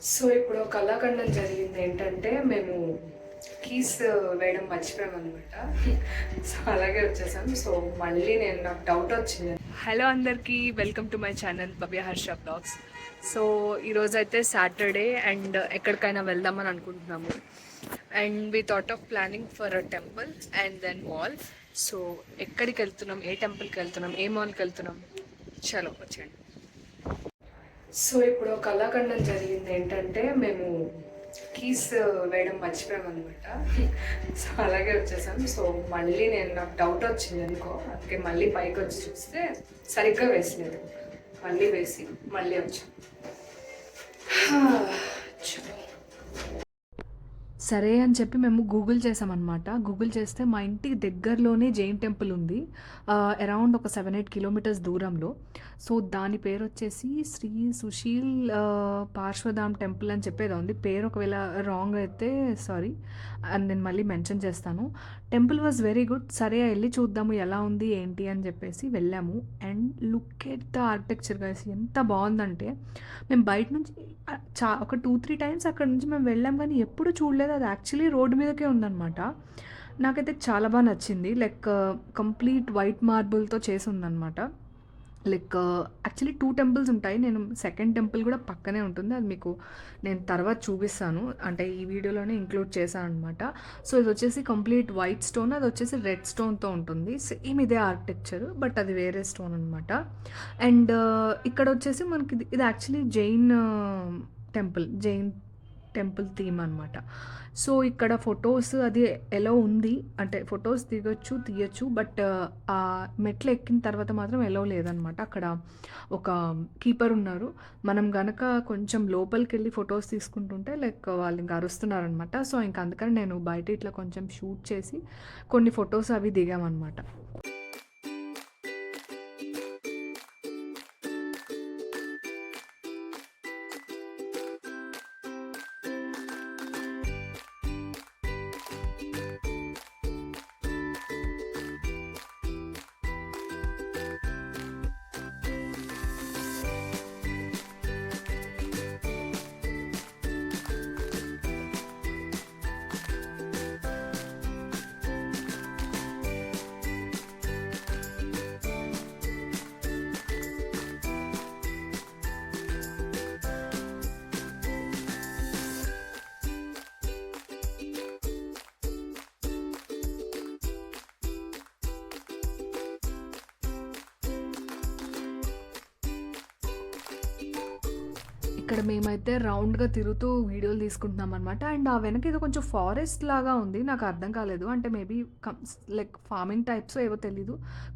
So ఇప్పుడు కళాఖండం జరిగింది ఏంటంటే మేము కీస్ వేయడం మర్చిపోయాం అనమాట సో అలాగే వచ్చేసాం. సో మళ్ళీ నేను నాకు డౌట్ వచ్చింది. హలో అందరికీ welcome to my channel Bhavya Harsha vlogs so ఈరోజు అయితే సాటర్డే అండ్ ఎక్కడికైనా వెళ్దామని అనుకుంటున్నాము. And we thought of planning for a temple and then mall so ఎక్కడికి వెళ్తున్నాం? ఏ టెంపుల్కి వెళ్తున్నాం? ఏ మాల్కి వెళ్తున్నాం? చలో వచ్చేయండి. సో ఇప్పుడు కళాఖండం జరిగింది ఏంటంటే మేము కీస్ వేయడం మర్చిపోయాం అనమాట సో అలాగే వచ్చేసాం. సో మళ్ళీ నేను నాకు డౌట్ వచ్చింది అనుకో అందుకే మళ్ళీ పైకి వచ్చి చూస్తే సరిగ్గా వేసలేదు. మళ్ళీ వేసి మళ్ళీ వచ్చాం. సరే అని చెప్పి మేము గూగుల్ చేసామన్నమాట. గూగుల్ చేస్తే మా ఇంటికి దగ్గరలోనే జైన్ టెంపుల్ ఉంది. అరౌండ్ ఒక సెవెన్ ఎయిట్ కిలోమీటర్స్ దూరంలో. సో దాని పేరు వచ్చేసి శ్రీ సుశీల్ పార్శ్వధామ్ టెంపుల్ అని చెప్పేది ఉంది. పేరు ఒకవేళ రాంగ్ అయితే సారీ అండ్ నేను మళ్ళీ మెన్షన్ చేస్తాను. Temple was very good. సరే వెళ్ళి చూద్దాము ఎలా ఉంది ఏంటి అని చెప్పేసి వెళ్ళాము. And look at the architecture guys ఎంత బాగుందంటే మేము బయట నుంచి చా ఒక టూ త్రీ టైమ్స్ అక్కడ నుంచి మేము వెళ్ళాం కానీ ఎప్పుడు చూడలేదు. అది యాక్చువల్లీ రోడ్డు మీదకే ఉందన్నమాట. నాకైతే చాలా బాగా నచ్చింది. లైక్ కంప్లీట్ వైట్ మార్బుల్తో చేసి ఉందన్నమాట. లైక్ యాక్చువల్లీ టూ టెంపుల్స్ ఉంటాయి. నేను సెకండ్ టెంపుల్ కూడా పక్కనే ఉంటుంది. అది మీకు నేను తర్వాత చూపిస్తాను. అంటే ఈ వీడియోలోనే ఇంక్లూడ్ చేశాను అనమాట సో ఇది వచ్చేసి కంప్లీట్ వైట్ స్టోన్ అది వచ్చేసి రెడ్ స్టోన్తో ఉంటుంది. సేమ్ ఇదే ఆర్కిటెక్చర్ బట్ అది వేరే స్టోన్ అనమాట అండ్ ఇక్కడ వచ్చేసి మనకి ఇది ఇది actually Jain temple Jain temple theme అనమాట సో ఇక్కడ ఫొటోస్ అది ఎలా ఉంది? అంటే ఫొటోస్ దిగొచ్చు తీయొచ్చు బట్ ఆ మెట్లు ఎక్కిన తర్వాత మాత్రం ఎలా లేదనమాట అక్కడ ఒక కీపర్ ఉన్నారు. మనం గనక కొంచెం లోపలికి వెళ్ళి ఫొటోస్ తీసుకుంటుంటే లైక్ వాళ్ళు ఇంకా అరుస్తున్నారనమాట సో ఇంకా అందుకని నేను బయట ఇట్లా కొంచెం షూట్ చేసి కొన్ని ఫొటోస్ అవి దిగామన్నమాట. ఇక్కడ మేమైతే రౌండ్గా తిరుగుతూ వీడియోలు తీసుకుంటున్నాం అనమాట అండ్ ఆ వెనక ఇది కొంచెం ఫారెస్ట్ లాగా ఉంది. నాకు అర్థం కాలేదు. అంటే మేబీ లైక్ ఫార్మింగ్ టైప్స్ ఏవో తెలీదు.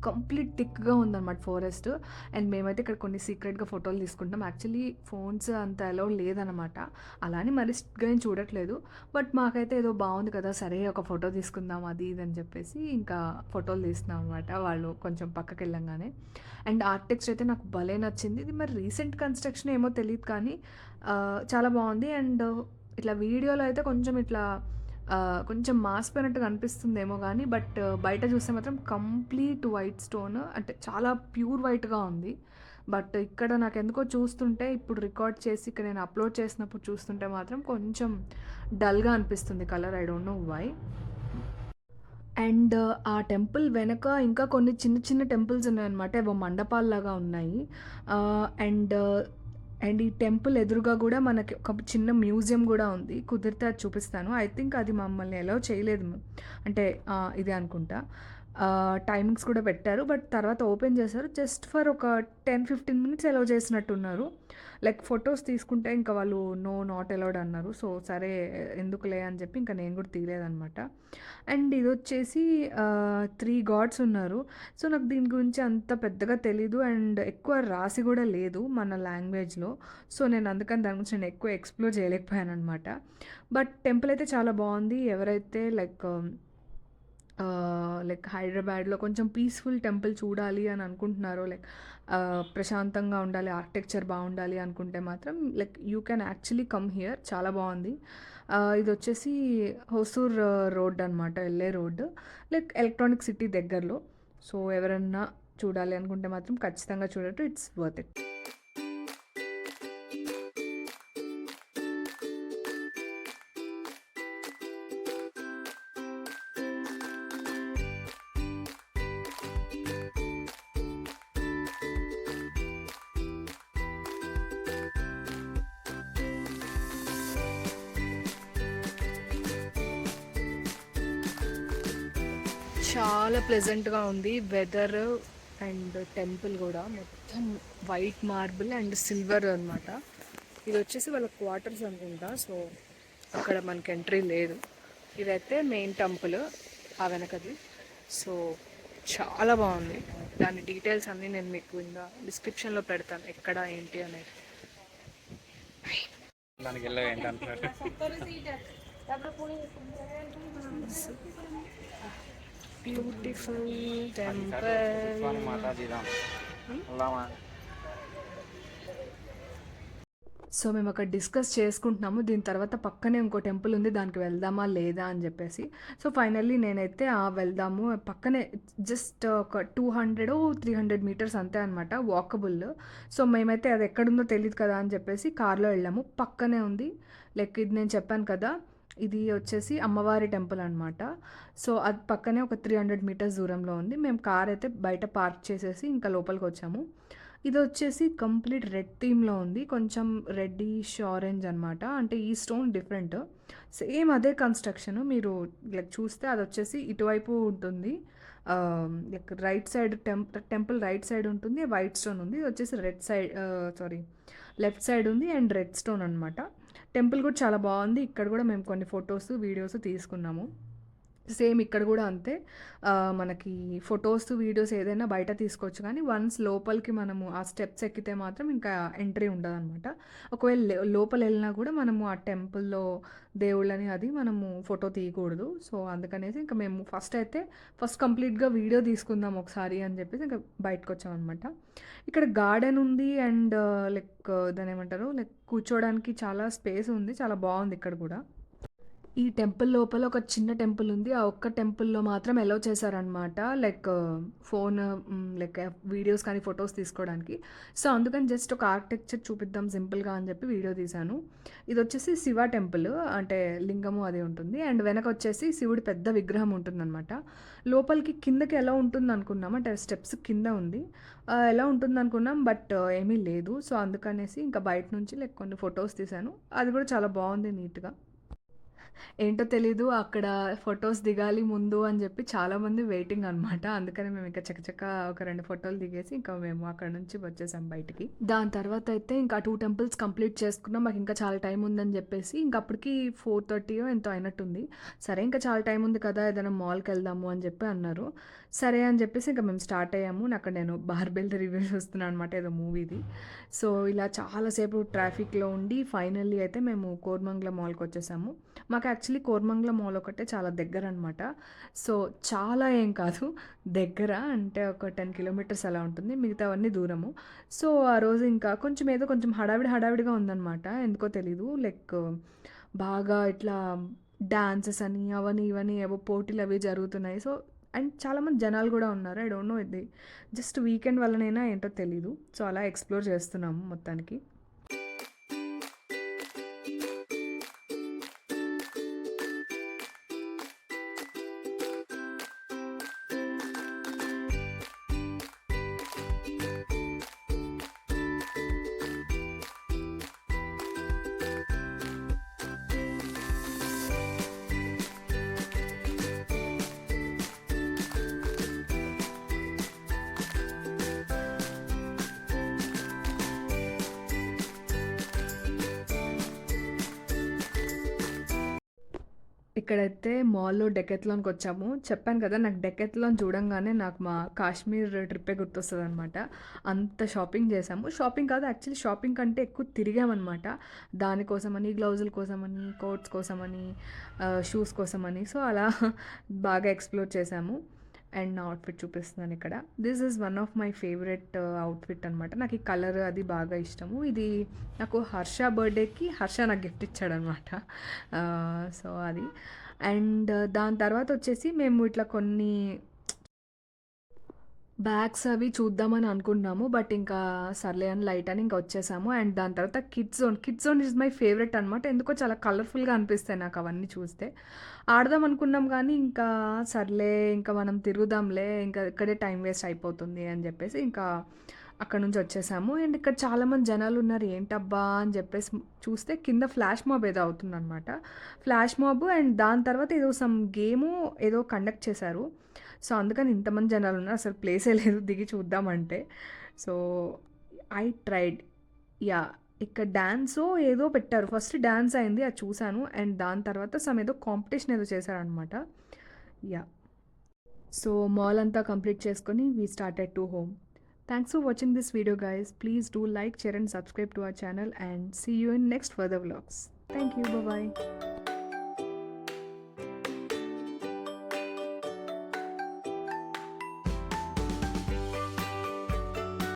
కంప్లీట్ థిక్గా ఉందన్నమాట ఫారెస్ట్. అండ్ మేమైతే ఇక్కడ కొన్ని సీక్రెట్గా ఫోటోలు తీసుకుంటాం యాక్చువల్లీ ఫోన్స్ అంత అలౌ లేదనమాట అలానే మరి స్ట్రిక్ట్గా నేను చూడట్లేదు. బట్ మాకైతే ఏదో బాగుంది కదా సరే ఒక ఫోటో తీసుకుందాం అది ఇది అని చెప్పేసి ఇంకా ఫోటోలు తీస్తున్నాం అనమాట వాళ్ళు కొంచెం పక్కకి వెళ్ళంగానే అండ్ ఆర్కిటెక్చర్ అయితే నాకు భలే నచ్చింది. ఇది మరి రీసెంట్ కన్స్ట్రక్షన్ ఏమో తెలియదు కానీ చాలా బాగుంది. అండ్ ఇట్లా వీడియోలో అయితే కొంచెం ఇట్లా కొంచెం కొంచెం మాసిపోయినట్టుగా అనిపిస్తుందేమో కానీ బట్ బయట చూస్తే మాత్రం కంప్లీట్ వైట్ స్టోన్. అంటే చాలా ప్యూర్ వైట్గా ఉంది. బట్ ఇక్కడ నాకు ఎందుకో చూస్తుంటే ఇప్పుడు రికార్డ్ చేసి ఇక్కడ నేను అప్లోడ్ చేసినప్పుడు చూస్తుంటే మాత్రం కొంచెం డల్గా అనిపిస్తుంది colour. I don't know why. And ఆ టెంపుల్ వెనక ఇంకా కొన్ని చిన్న చిన్న టెంపుల్స్ ఉన్నాయన్నమాట. ఏవో మండపాల్లాగా ఉన్నాయి. అండ్ అండ్ ఈ టెంపుల్ ఎదురుగా కూడా మనకి ఒక చిన్న మ్యూజియం కూడా ఉంది. కుదిరితే అది చూపిస్తాను. ఐ థింక్ అది మమ్మల్ని ఎలా చేయలేదు అంటే ఇదే అనుకుంటా. టైమింగ్స్ కూడా పెట్టారు. బట్ తర్వాత ఓపెన్ చేశారు. జస్ట్ ఫర్ ఒక టెన్ ఫిఫ్టీన్ మినిట్స్ అలౌ చేసినట్టున్నారు. లైక్ ఫొటోస్ తీసుకుంటే ఇంకా వాళ్ళు నో నాట్ అలౌడ్ అన్నారు. సో సరే ఎందుకులే అని చెప్పి ఇంకా నేను కూడా తీయలేదన్నమాట. అండ్ ఇది వచ్చేసి త్రీ గాడ్స్ ఉన్నారు. సో నాకు దీని గురించి అంత పెద్దగా తెలీదు. అండ్ ఎక్కువ రాసి కూడా లేదు మన లాంగ్వేజ్లో సో నేను అందుకని దాని గురించి నేను ఎక్కువ ఎక్స్ప్లోర్ చేయలేకపోయాను అనమాట బట్ టెంపుల్ అయితే చాలా బాగుంది. ఎవరైతే లైక్ um, లైక్ హైదరాబాద్లో కొంచెం పీస్ఫుల్ టెంపుల్ చూడాలి అని అనుకుంటున్నారో లైక్ ప్రశాంతంగా ఉండాలి ఆర్కిటెక్చర్ బాగుండాలి అనుకుంటే మాత్రం like you can actually come here చాలా బాగుంది. ఇది వచ్చేసి హోసూర్ రోడ్ అనమాట వెళ్ళే రోడ్. లైక్ ఎలక్ట్రానిక్ సిటీ దగ్గరలో. సో ఎవరన్నా చూడాలి అనుకుంటే మాత్రం ఖచ్చితంగా చూడటం ఇట్స్ వర్త్ ఇట్ చాలా ప్లెజెంట్గా ఉంది. వెదర్ అండ్ టెంపుల్ కూడా మొత్తం వైట్ మార్బుల్ అండ్ సిల్వర్ అన్నమాట. ఇది వచ్చేసి వాళ్ళ క్వార్టర్స్ అనుకుంటా. సో అక్కడ మనకి ఎంట్రీ లేదు. ఇదైతే మెయిన్ టెంపుల్ ఆ వెనకది. సో చాలా బాగుంది. దాని డీటెయిల్స్ అన్నీ నేను మీకు ఇంకా డిస్క్రిప్షన్లో పెడతాను. ఎక్కడ ఏంటి అనేది. దానికి బ్యూటిఫుల్ టెంపుల్ సో మేము అక్కడ డిస్కస్ చేసుకుంటున్నాము. దీని తర్వాత పక్కనే ఇంకో టెంపుల్ ఉంది. దానికి వెళ్దామా లేదా అని చెప్పేసి. సో ఫైనల్లీ నేనైతే ఆ వెళ్దాము. పక్కనే జస్ట్ ఒక two hundred three hundred metres అంతే అనమాట వాకబుల్ సో మేమైతే అది ఎక్కడుందో తెలియదు కదా అని చెప్పేసి కార్లో వెళ్ళాము. పక్కనే ఉంది. లైక్ ఇది నేను చెప్పాను కదా. ఇది వచ్చేసి అమ్మవారి టెంపుల్ అనమాట సో అది పక్కనే ఒక త్రీ హండ్రెడ్ మీటర్స్ దూరంలో ఉంది. మేము కార్ అయితే బయట పార్క్ చేసేసి ఇంకా లోపలికి వచ్చాము. ఇది వచ్చేసి కంప్లీట్ రెడ్ థీమ్లో ఉంది. కొంచెం రెడ్డిష్ ఆరెంజ్ అనమాట అంటే ఈ స్టోన్ డిఫరెంట్. సేమ్ అదే కన్స్ట్రక్షన్ మీరు లైక్ చూస్తే అది వచ్చేసి ఇటువైపు ఉంటుంది. Like right side temp temple right side ఉంటుంది. వైట్ స్టోన్ ఉంది. ఇది వచ్చేసి red side sorry left side ఉంది. అండ్ రెడ్ స్టోన్ అనమాట టెంపుల్ కూడా చాలా బాగుంది. ఇక్కడ కూడా మేము కొన్ని ఫొటోస్ వీడియోస్ తీసుకున్నాము. సేమ్ ఇక్కడ కూడా అంతే. మనకి ఫొటోస్ వీడియోస్ ఏదైనా బయట తీసుకోవచ్చు. కానీ వన్స్ లోపలికి మనము ఆ స్టెప్స్ ఎక్కితే మాత్రం ఇంకా ఎంట్రీ ఉండదన్నమాట. ఒకవేళ లోపల వెళ్ళినా కూడా మనము ఆ టెంపుల్లో దేవుళ్ళని అది మనము ఫోటో తీయకూడదు. సో అందుకనేసి ఇంకా మేము ఫస్ట్ అయితే ఫస్ట్ కంప్లీట్గా వీడియో తీసుకుందాం ఒకసారి అని చెప్పేసి ఇంకా బయటకు వచ్చామన్నమాట ఇక్కడ గార్డెన్ ఉంది అండ్ లైక్ దాని ఏమంటారు? లైక్ కూర్చోవడానికి చాలా స్పేస్ ఉంది. చాలా బాగుంది ఇక్కడ కూడా. ఈ టెంపుల్ లోపల ఒక చిన్న టెంపుల్ ఉంది. ఆ ఒక్క టెంపుల్లో మాత్రం ఎలో చేశారనమాట లైక్ ఫోన్ లైక్ వీడియోస్ కానీ ఫొటోస్ తీసుకోవడానికి. సో అందుకని జస్ట్ ఒక ఆర్కిటెక్చర్ చూపిద్దాం సింపుల్గా అని చెప్పి వీడియో తీశాను. ఇది వచ్చేసి శివ టెంపుల్ అంటే లింగము అది ఉంటుంది. అండ్ వెనక వచ్చేసి శివుడి పెద్ద విగ్రహం ఉంటుందన్నమాట. లోపలికి కిందకి ఎలా ఉంటుంది అనుకున్నాం అంటే స్టెప్స్ కింద ఉంది. Uh, ఎలా ఉంటుంది అనుకున్నాం బట్ uh, ఏమీ లేదు. సో అందుకనేసి ఇంకా బయట నుంచి లైక్ కొన్ని ఫొటోస్ తీశాను. అది కూడా చాలా బాగుంది నీట్గా ఏంటో తెలీదు అక్కడ ఫొటోస్ దిగాలి ముందు అని చెప్పి చాలామంది వెయిటింగ్ అనమాట అందుకని మేము ఇంకా చకచక ఒక రెండు ఫోటోలు దిగేసి ఇంకా మేము అక్కడ నుంచి వచ్చేసాం బయటికి. దాని తర్వాత అయితే ఇంకా టూ టెంపుల్స్ కంప్లీట్ చేసుకున్నాం. మాకు ఇంకా చాలా టైం ఉందని చెప్పేసి ఇంకా అప్పటికి ఫోర్ థర్టీయో ఎంతో అయినట్టుంది. సరే ఇంకా చాలా టైం ఉంది కదా ఏదైనా మాల్కి వెళ్దాము అని చెప్పి అన్నారు. సరే అని చెప్పేసి ఇంకా మేము స్టార్ట్ అయ్యాము. అక్కడ నేను బార్బెల్ రివ్యూ చూస్తున్నాను అనమాట ఏదో మూవీది సో ఇలా చాలాసేపు ట్రాఫిక్లో ఉండి ఫైనల్లీ అయితే మేము కోర్మంగ్ల మాల్కి వచ్చేసాము. మాకు యాక్చువల్లీ కోరమంగళ మాల్ ఒకటే చాలా దగ్గర అనమాట సో చాలా ఏం కాదు దగ్గర అంటే ఒక టెన్ కిలోమీటర్స్ అలా ఉంటుంది మిగతావన్నీ దూరము. సో ఆ రోజు ఇంకా కొంచెం ఏదో కొంచెం హడావిడి హడావిడిగా ఉందన్నమాట ఎందుకో తెలీదు. లైక్ బాగా ఇట్లా డాన్సెస్ అని అవని ఇవని ఏవో పోటీలు అవి జరుగుతున్నాయి. సో అండ్ చాలామంది జనాలు కూడా ఉన్నారు. ఐ డోంట్ నో ఇది జస్ట్ వీకెండ్ వల్లనైనా ఏంటో తెలీదు. సో అలా ఎక్స్ప్లోర్ చేస్తున్నాము మొత్తానికి. ఇక్కడైతే మాల్లో డెకెత్లోన్కి వచ్చాము చెప్పాను కదా నాకు డెకెత్లోన్ చూడంగానే నాకు మా కాశ్మీర్ ట్రిప్పే గుర్తొస్తుంది అనమాట అంత షాపింగ్ చేసాము షాపింగ్ కాదు యాక్చువల్లీ షాపింగ్ కంటే ఎక్కువ తిరిగామన్నమాట. దానికోసమని గ్లౌజుల కోసమని కోట్స్ కోసమని షూస్ కోసమని. సో అలా బాగా ఎక్స్ప్లోర్ చేసాము అండ్ నా అవుట్ఫిట్ చూపిస్తున్నాను ఇక్కడ. This is one of my favourite outfit అనమాట నాకు ఈ కలర్ అది బాగా ఇష్టము. ఇది నాకు హర్ష బర్త్డేకి హర్ష నాకు గిఫ్ట్ ఇచ్చాడనమాట సో uh, అది. అండ్ uh, దాని తర్వాత వచ్చేసి మేము ఇట్లా కొన్ని బ్యాగ్స్ అవి చూద్దామని అనుకున్నాము బట్ ఇంకా సర్లే అని లైట్ అని ఇంకా వచ్చేసాము. అండ్ దాని తర్వాత kids zone kids zone is my favourite అనమాట ఎందుకో చాలా కలర్ఫుల్గా అనిపిస్తాయి నాకు అవన్నీ చూస్తే. ఆడదాం అనుకున్నాం కానీ ఇంకా సర్లే ఇంకా మనం తిరుగుదాంలే ఇంకా ఇక్కడే టైం వేస్ట్ అయిపోతుంది అని చెప్పేసి ఇంకా అక్కడ నుంచి వచ్చేసాము. అండ్ ఇక్కడ చాలామంది జనాలు ఉన్నారు ఏంటబ్బా? అని చెప్పేసి చూస్తే కింద ఫ్లాష్ మాబ్ ఏదో అవుతుందన్నమాట. ఫ్లాష్ మాబ్ అండ్ దాని తర్వాత ఏదో సమ్ గేము ఏదో కండక్ట్ చేశారు. సో అందుకని ఇంతమంది జనాలు ఉన్నారు అసలు ప్లేసే లేదు. దిగి చూద్దామంటే. సో ఐ ట్రైడ్ యా ఇక్కడ డ్యాన్సో ఏదో పెట్టారు. ఫస్ట్ డ్యాన్స్ అయింది. అది చూశాను. అండ్ దాని తర్వాత సమ్ ఏదో కాంపిటీషన్ ఏదో చేశారనమాట యా సో మాల్ అంతా కంప్లీట్ చేసుకొని we started to home thanks for watching this video guys please do like share and subscribe to our channel and see you in next further vlogs thank you bye